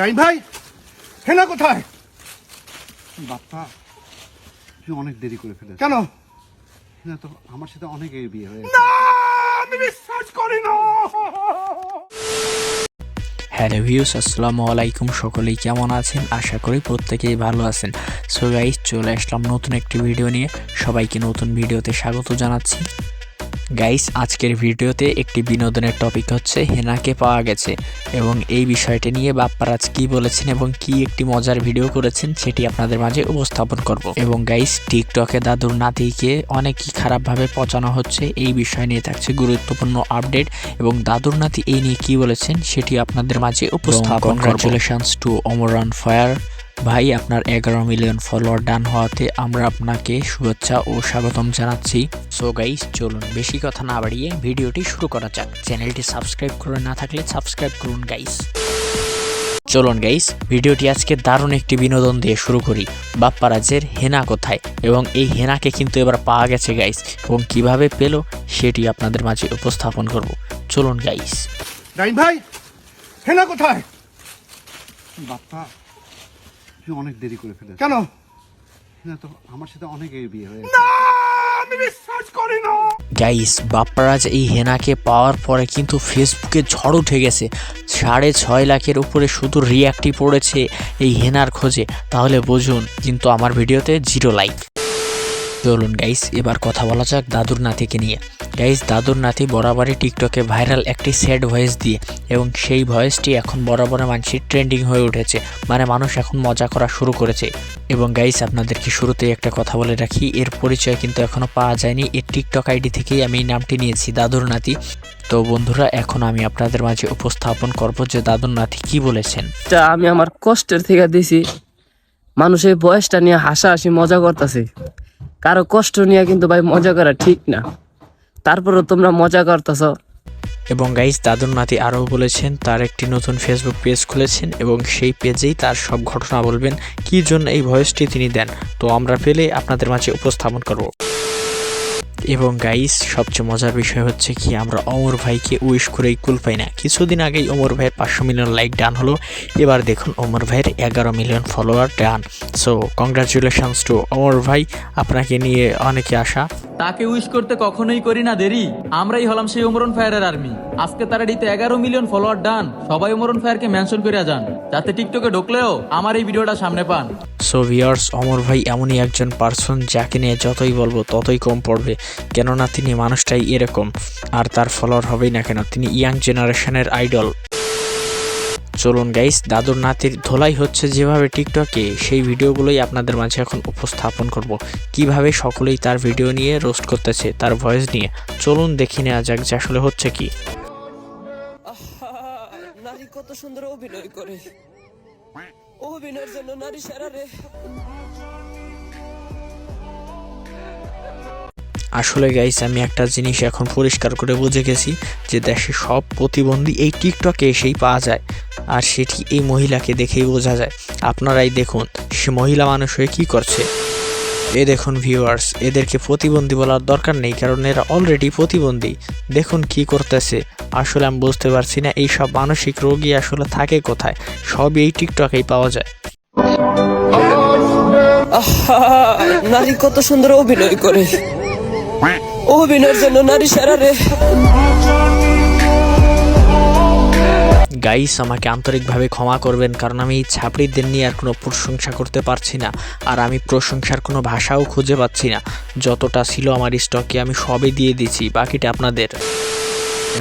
Rhyme ভাই হেনা কোথায়? বাপ্পা তুই অনেক দেরি করে ফেলেছিস। কেন? না তো আমার সাথে বিয়ে হয়ে আমি বিশ্বাস করি না। হ্যালো ভিউস আসসালামু আলাইকুম। সকলেই কেমন আছেন? আশা করি প্রত্যেকেই ভালো আছেন। সো গাইস চলে আসলাম নতুন একটি ভিডিও নিয়ে। সবাইকে নতুন ভিডিওতে স্বাগত জানাচ্ছি। গাইস আজকের ভিডিওতে একটি বিনোদনের টপিক হচ্ছে হেনাকে পাওয়া গেছে এবং এই বিষয়টি নিয়ে বাপ্পারাজ কি বলেছেন এবং কি একটি মজার ভিডিও করেছেন সেটি আপনাদের মাঝে উপস্থাপন করব। এবং গাইস টিকটকে দাদুর নাতিকে অনেকই খারাপভাবে পচানো হচ্ছে এই বিষয় নিয়ে থাকছে গুরুত্বপূর্ণ আপডেট এবং দাদুর নাতি এই নিয়ে কি বলেছেন সেটি আপনাদের মাঝে উপস্থাপন কংগ্রাচুলেশনস টু অমরান ফায়ার ভাই আপনার এগারো মিলিয়ন ফলোয়ার ডান হওয়াতে আমরা আপনাকে শুভেচ্ছা ও স্বাগতম জানাচ্ছি। সো গাইস চলুন বেশি কথা না বাড়িয়ে ভিডিওটি শুরু করা যাক। চ্যানেলটি সাবস্ক্রাইব করে না থাকলে সাবস্ক্রাইব করুন গাইস চলুন গাইস ভিডিওটি আজকে দারুণ একটি বিনোদন দিয়ে শুরু করি। বাপ্পারাজের হেনা কোথায়? এবং এই হেনাকে কিন্তু এবার পাওয়া গেছে গাইস এবং কীভাবে পেল সেটি আপনাদের মাঝে উপস্থাপন করব। চলুন গাইস ভাই হেনা কোথায়? বাপ্পা তুই অনেক দেরি করে ফেলেছিস। কেন? না তো আমার সাথে অনেক বিয়ে হয়ে না আমি বিশ্বাস করি না। গাইস বাপ্পারাজ এই হেনাকে পাওয়ার পরে কিন্তু ফেসবুকে ঝড় উঠে গেছে। সাড়ে ছয় লাখের উপরে শুধু রিয়াক্টই পড়েছে এই হেনার খোঁজে। তাহলে বুঝুন কিন্তু আমার ভিডিওতে জিরো লাইক চলুন গাইস এবার কথা বলা যাক দাদুর নাতিকে নিয়ে। গাইস দাদুর নাতি বরাবরই টিকটকে ভাইরাল একটি স্যাড ভয়েস দিয়ে এবং সেই ভয়েসটি এখন বরাবর মানুষের ট্রেন্ডিং হয়ে উঠেছে। মানে মানুষ এখন মজা করা শুরু করেছে। এবং গাইস আপনাদেরকে শুরুতেই একটা কথা বলে রাখি, এর পরিচয় কিন্তু এখনও পাওয়া যায়নি। এর টিকটক আইডি থেকেই আমি এই নামটি নিয়েছি, দাদুর নাতি। তো বন্ধুরা, এখন আমি আপনাদের মাঝে উপস্থাপন করব যে দাদুর নাতি কি বলেছেন। টা আমি আমার কষ্টের থেকে দিছি। মানুষের বয়সটা নিয়ে হাসাহাসি মজা করতেছে। কারও কষ্ট নিয়ে কিন্তু ভাই মজা করা ঠিক না। তারপরেও তোমরা মজা করতেছ। এবং গাইজ দাদুর নাতি আরও বলেছেন, তার একটি নতুন ফেসবুক পেজ খুলেছেন এবং সেই পেজেই তার সব ঘটনা বলবেন, কি জন্য এই ভয়েসটি তিনি দেন। তো আমরা পেলে আপনাদের মাঝে উপস্থাপন করব। এবং গাইস সবচেয়ে মজার বিষয় হচ্ছে কি আমরা অমর ভাইকে উইশ করেই কুল পাই না। কিছুদিন আগেই অমর ভাইয়ের পাঁচশো মিলিয়ন লাইক ডান হলো। এবার দেখুন অমর ভাইয়ের এগারো million follower done so congratulations to Amar ভাই আপনাকে নিয়ে অনেকে আশা। তাকে উইশ করতে কখনোই করি না দেরি। আমরাই হলাম সেই ওমরন ফায়ারের আর্মি আজকে তারা ডিতে এগারো মিলিয়ন ফলোয়ার ডান সবাই ওমরন ফায়ারকে মেনশন করে যান। যাতে টিকটকে ঢুকলেও আমার এই ভিডিওটা সামনে পান। সো ভিয়ার্স অমর ভাই এমনই একজন পার্সন যাকে নিয়ে যতই বলব ততই কম পড়বে। কেননা তিনি মানুষটাই এরকম, আর তার ফলোয়ার হবেই না কেন, তিনি ইয়াং জেনারেশনের আইডল। চলুন গাইস দাদুর নাতির ধোলাই হচ্ছে যেভাবে টিকটকে, সেই ভিডিওগুলোই আপনাদের মাঝে এখন উপস্থাপন করব। কীভাবে সকলেই তার ভিডিও নিয়ে রোস্ট করতেছে, তার ভয়েস নিয়ে। চলুন দেখি নেওয়া যাক যে আসলে হচ্ছে কি। কত সুন্দর অভিনয় করে। অভিনয়ের জন্য নারী সারা রে। আসলে গাইস আমি একটা জিনিস এখন পরিষ্কার করে বুঝে গেছি যে দেশে সব প্রতিবন্ধী এই টিকটকে এসেই পাওয়া যায়। আর সেটি এই মহিলাকে দেখেই বোঝা যায়। আপনারাই দেখুন, সে মহিলা মানুষ হয়ে কী করছে। এ দেখুন ভিউয়ার্স এদেরকে প্রতিবন্ধী বলার দরকার নেই, কারণ এরা অলরেডি প্রতিবন্ধী। দেখুন কি করতেছে। আসলে আমি বুঝতে পারছি না, এই সব মানসিক রোগী আসলে থাকে কোথায়? সবই এই টিকটকেই পাওয়া যায়। নারী কত সুন্দর অভিনয় করে। অভিনয়ের জন্য নারী সারা রে। গাইস আমাকে আন্তরিকভাবে ক্ষমা করবেন, কারণ আমি ছাপড়িদের নিয়ে আর কোনো প্রশংসা করতে পারছি না, আর আমি প্রশংসার কোনো ভাষাও খুঁজে পাচ্ছি না। যতটা ছিল আমার স্টকে আমি সবই দিয়ে দিছি বাকিটা আপনাদের।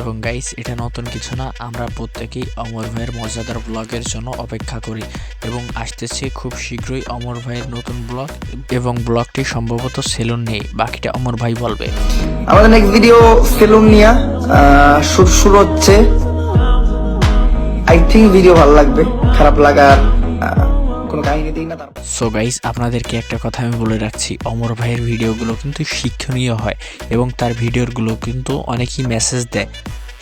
এবং গাইস এটা নতুন কিছু না, আমরা প্রত্যেকেই অমর ভাইয়ের মজাদার ব্লগের জন্য অপেক্ষা করি এবং আসতেছে খুব শীঘ্রই অমর ভাইয়ের নতুন ব্লগ এবং ব্লগটি সম্ভবত সেলুন নেই, বাকিটা অমর ভাই বলবে। আমাদের নেক্সট ভিডিও সেলুন নিয়া শুট শুরু হচ্ছে। আই থিঙ্ক ভিডিও ভালো লাগবে, খারাপ লাগার। কোনো কাহিনী দিই না সো গাইস আপনাদেরকে একটা কথা আমি বলে রাখছি। অমর ভাইয়ের ভিডিওগুলো কিন্তু শিক্ষণীয় হয় এবং তার ভিডিওগুলো কিন্তু অনেকই মেসেজ দেয়।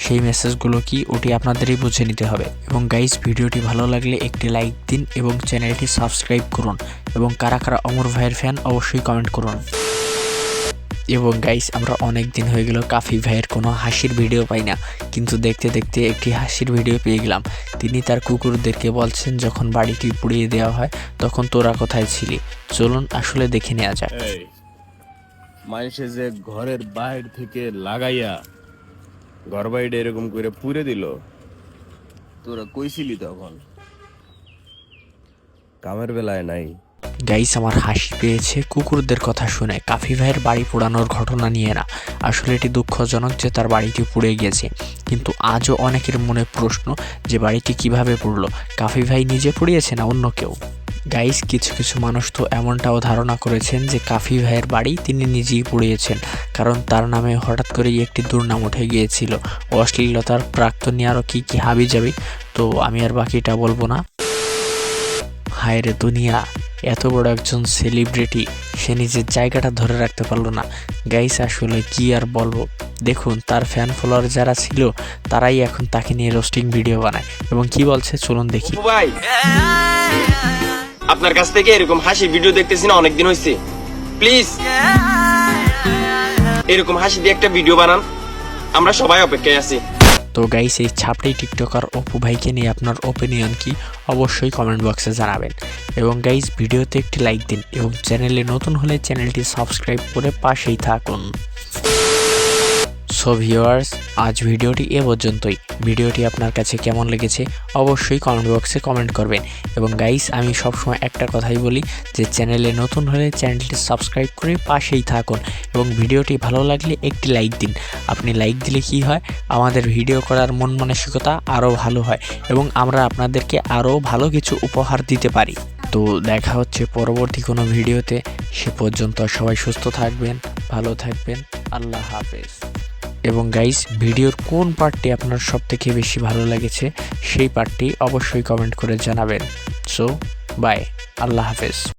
সেই মেসেজগুলো কি ওটি আপনাদেরই বুঝে নিতে হবে। এবং গাইস ভিডিওটি ভালো লাগলে একটি লাইক দিন এবং চ্যানেলটি সাবস্ক্রাইব করুন। এবং কারা কারা অমর ভাইয়ের ফ্যান অবশ্যই কমেন্ট করুন। এবং গাইস আমরা অনেক দিন হয়ে গেল কাফি ভাইয়ের কোনো হাসির ভিডিও পাই না। কিন্তু দেখতে দেখতে একটি হাসির ভিডিও পেয়ে গেলাম। তিনি তার কুকুরদেরকে বলছেন, যখন বাড়িটি পুড়িয়ে দেওয়া হয়, তখন তোরা কোথায় ছিলি? চলুন আসলে দেখে নেওয়া যাক। মানুষে যে ঘরের বাইরে থেকে লাগাইয়া ঘর বাইরে এরকম করে পুরে দিল, তোরা কইছিলি তখন? কামের বেলায় নাই। গাইস, আমার হাসি পেয়েছে কুকুরদের কথা শুনে। কাফি ভাইয়ের বাড়ি পোড়ানোর ঘটনা নিয়ে না। আসলে এটি দুঃখজনক যে তার বাড়িটি পুড়ে গিয়েছে কিন্তু আজও অনেকের মনে প্রশ্ন যে বাড়িটি কীভাবে পুড়লো? কাফি ভাই নিজে পুড়িয়েছে না অন্য কেউ? গাইস, কিছু কিছু মানুষ তো এমনটাও ধারণা করেছেন যে কাফি ভাইয়ের বাড়ি তিনি নিজেই পুড়িয়েছেন। কারণ তার নামে হঠাৎ করেই একটি দুর্নাম উঠে গিয়েছিল। অশ্লীলতার প্রাক্তন আরও কী কী হাবি যাবি? তো আমি আর বাকিটা বলব না। হায় রে দুনিয়া। এত বড় একজন সেলিব্রিটি সে নিজের জায়গাটা ধরে রাখতে পারল না। গাইস আসলে কি আর বলব? দেখুন, তার ফ্যান ফলোয়ার যারা ছিল, তারাই এখন তাকে নিয়ে রোস্টিং ভিডিও বানায়। এবং কি বলছে? চলুন দেখি। ভাই, আপনার কাছ থেকে এরকম হাসি ভিডিও দেখতেছি না, অনেকদিন হয়েছে প্লিজ এরকম হাসি দিয়ে একটা ভিডিও বানান। আমরা সবাই অপেক্ষায় আছি। তো গাইস এই ছাপড়ি টিকটকার অপু ভাইকে নিয়ে আপনার ওপিনিয়ন কি অবশ্যই কমেন্ট বক্সে জানাবেন। এবং গাইস ভিডিওতে একটি লাইক দিন এবং চ্যানেলে নতুন হলে চ্যানেলটি সাবস্ক্রাইব করে পাশেই থাকুন। সো ভিউয়ার্স আজ ভিডিওটি এ পর্যন্তই। ভিডিওটি আপনার কাছে কেমন লেগেছে অবশ্যই কমেন্ট বক্সে কমেন্ট করবেন। এবং গাইস আমি সবসময় একটা কথাই বলি যে চ্যানেলে নতুন হলে চ্যানেলটি সাবস্ক্রাইব করে পাশেই থাকুন এবং ভিডিওটি ভালো লাগলে একটি লাইক দিন। আপনি লাইক দিলে কি হয়? আমাদের ভিডিও করার মন মানসিকতা আরও ভালো হয় এবং আমরা আপনাদেরকে আরও ভালো কিছু উপহার দিতে পারি। তো দেখা হচ্ছে পরবর্তী কোনো ভিডিওতে। সে পর্যন্ত সবাই সুস্থ থাকবেন, ভালো থাকবেন। আল্লাহ হাফেজ। এবং গাইস ভিডিওর কোন পার্টটি আপনার সব থেকে বেশি ভালো লেগেছে, সেই পার্টটি অবশ্যই কমেন্ট করে জানাবেন। সো বাই আল্লাহ হাফেজ।